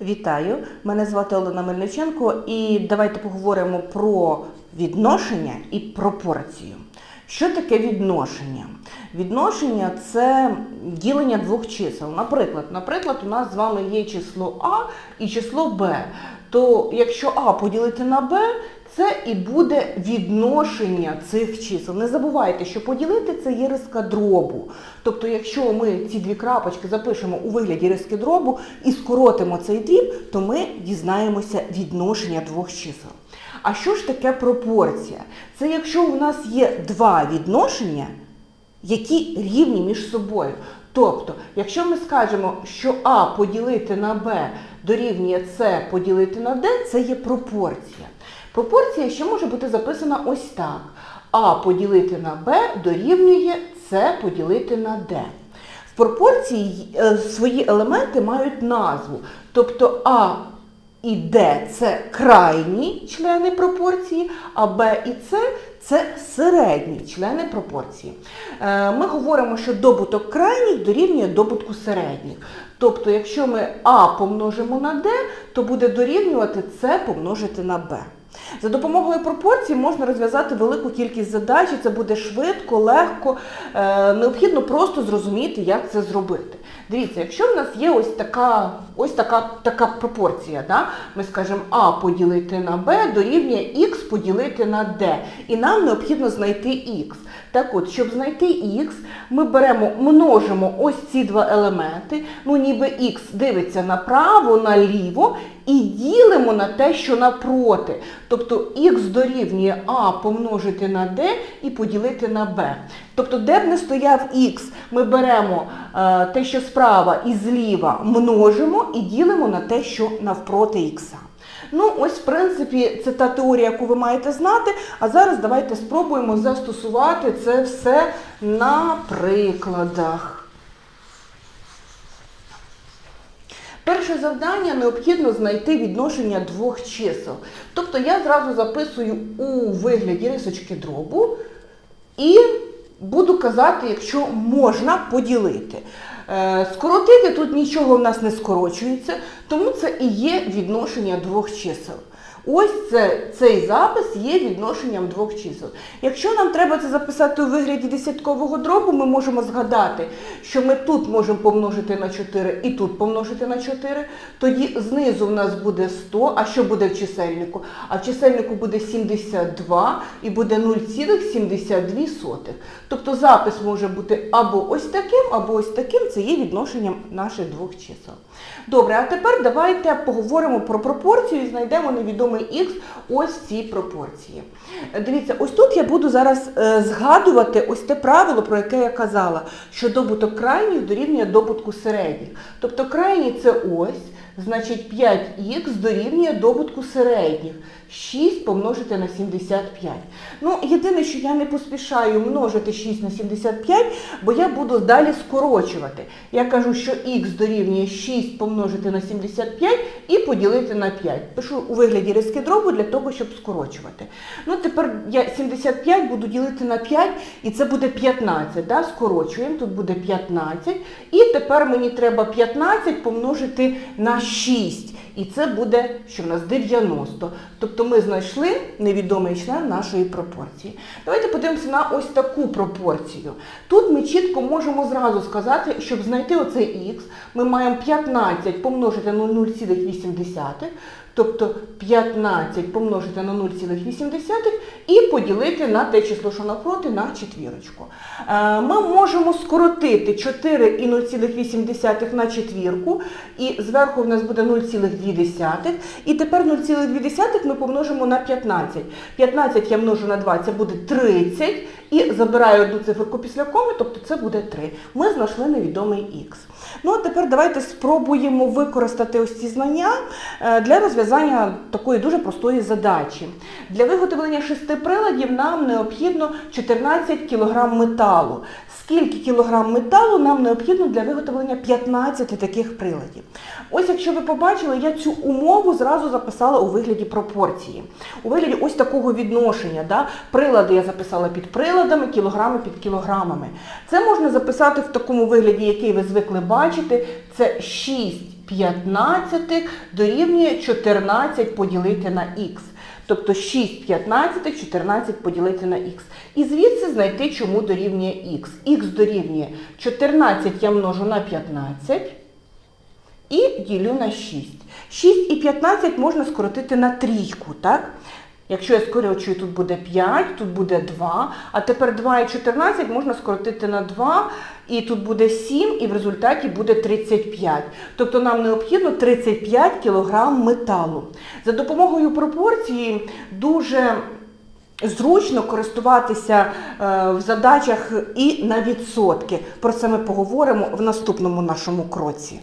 Вітаю! Мене звати Олена Мельниченко і давайте поговоримо про відношення і пропорцію. Що таке відношення? Відношення це ділення двох чисел. Наприклад, наприклад, у нас з вами є число А і число Б. То якщо А поділити на Б, це і буде відношення цих чисел. Не забувайте, що поділити це є риска дробу. Тобто, якщо ми ці дві крапочки запишемо у вигляді риски дробу і скоротимо цей дріб, то ми дізнаємося відношення двох чисел. А що ж таке пропорція? Це якщо у нас є два відношення, які рівні між собою. Тобто, якщо ми скажемо, що А поділити на Б дорівнює С поділити на Д, це є пропорція. Пропорція ще може бути записана ось так. А поділити на Б дорівнює С поділити на Д. В пропорції е, свої елементи мають назву. Тобто А і Д це крайні члени пропорції, а Б і С це середні члени пропорції. Е, Ми говоримо, що добуток крайніх дорівнює добутку середніх. Тобто, якщо ми А помножимо на Д, то буде дорівнювати С помножити на Б. За допомогою пропорцій можна розв'язати велику кількість задач, і це буде швидко, легко. Е, необхідно просто зрозуміти, як це зробити. Дивіться, якщо в нас є ось така ось така, така пропорція, да? ми скажемо А поділити на Б дорівнює Х поділити на Д. І нам необхідно знайти Х. Так от, щоб знайти Х, ми беремо, множимо ось ці два елементи, ну ніби Х дивиться направо, наліво, і ділимо на те, що напроти. Тобто х дорівнює А помножити на d і поділити на b. Тобто, де б не стояв х, ми беремо е, те, що справа і зліва множимо і ділимо на те, що навпроти х. Ну, ось, в принципі, це та теорія, яку ви маєте знати. А зараз давайте спробуємо застосувати це все на прикладах. Перше завдання необхідно знайти відношення двох чисел. Тобто я зразу записую у вигляді рисочки дробу і буду казати, якщо можна поділити. Е, Скоротити тут нічого в нас не скорочується, тому це і є відношення двох чисел. Ось це, цей запис є відношенням двох чисел. Якщо нам треба це записати у вигляді десяткового дробу, ми можемо згадати, що ми тут можемо помножити на 4 і тут помножити на 4. Тоді знизу в нас буде 100, а що буде в чисельнику? А в чисельнику буде 72 і буде 0,72. Тобто запис може бути або ось таким, або ось таким. Це є відношенням наших двох чисел. Добре, а тепер давайте поговоримо про пропорцію і знайдемо невідомий х ось ці пропорції. Дивіться, ось тут я буду зараз е, згадувати ось те правило, про яке я казала, що добуток крайніх дорівнює добутку середніх. Тобто крайні це ось, значить 5х дорівнює добутку середніх. 6 помножити на 75. Ну, єдине, що я не поспішаю множити 6 на 75, бо я буду далі скорочувати. Я кажу, що х дорівнює 6 помножити на 75 і поділити на 5. Пишу у вигляді риски дробу для того, щоб скорочувати. Ну, тепер я 75 буду ділити на 5, і це буде 15. Да? Скорочуємо, тут буде 15. І тепер мені треба 15 помножити на 6. І це буде, що в нас 90. Тобто ми знайшли невідомий член нашої пропорції. Давайте подивимося на ось таку пропорцію. Тут ми чітко можемо зразу сказати, щоб знайти оцей х, ми маємо 15 помножити на 0,8, тобто 15 помножити на 0,8 і поділити на те число, що навпроти, на четвірочку. Е, Ми можемо скоротити 4 і 0,8 на четвірку, і зверху в нас буде 0,2. І тепер 0,2 ми помножимо на 15. 15 я множу на 2, це буде 30. І забираю одну циферку після коми, тобто це буде 3. Ми знайшли невідомий х. Ну а тепер давайте спробуємо використати ось ці знання е, для розв'язання такої дуже простої задачі. Для виготовлення шести приладів нам необхідно 14 кг металу. Скільки кілограм металу нам необхідно для виготовлення 15 таких приладів? Ось якщо ви побачили, я цю умову зразу записала у вигляді пропорції. У вигляді ось такого відношення. Да? Прилади я записала під приладами, кілограми під кілограмами. Це можна записати в такому вигляді, який ви звикли бачити. Це 6 15 дорівнює 14 поділити на х. Тобто 6 15, 14 поділити на х. І звідси знайти, чому дорівнює х. х дорівнює 14 я множу на 15 і ділю на 6. 6 і 15 можна скоротити на трійку, так? Якщо я скорочую, тут буде 5, тут буде 2, а тепер 2 і 14 можна скоротити на 2, і тут буде 7, і в результаті буде 35. Тобто нам необхідно 35 кг металу. За допомогою пропорції дуже зручно користуватися е, в задачах і на відсотки. Про це ми поговоримо в наступному нашому кроці.